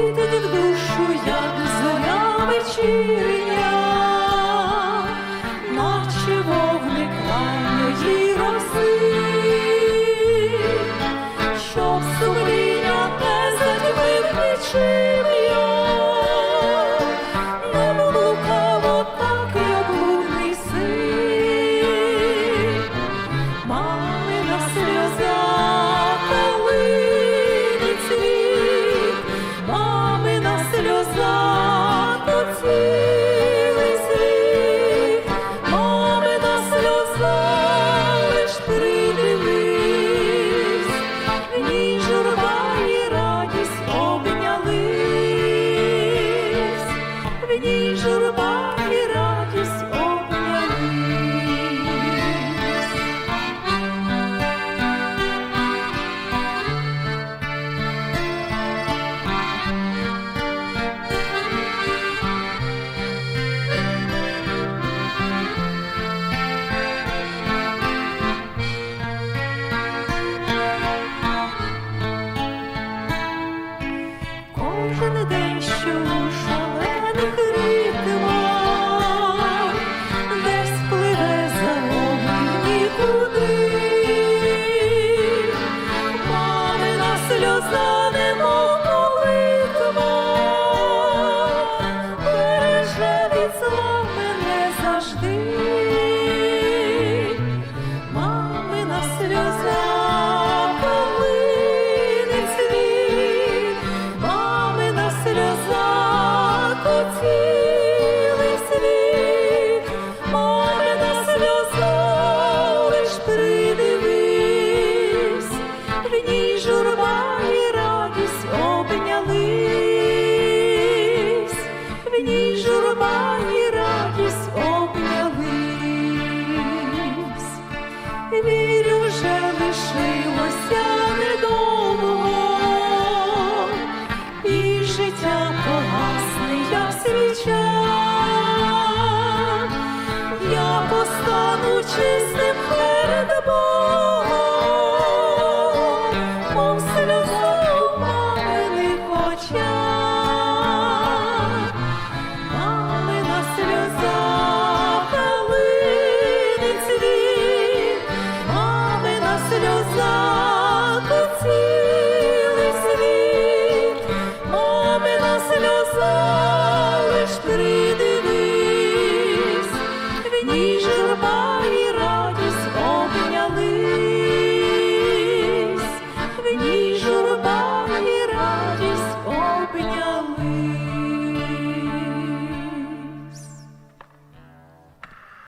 світить в душу, як зоря вечірня, зла мене завжди.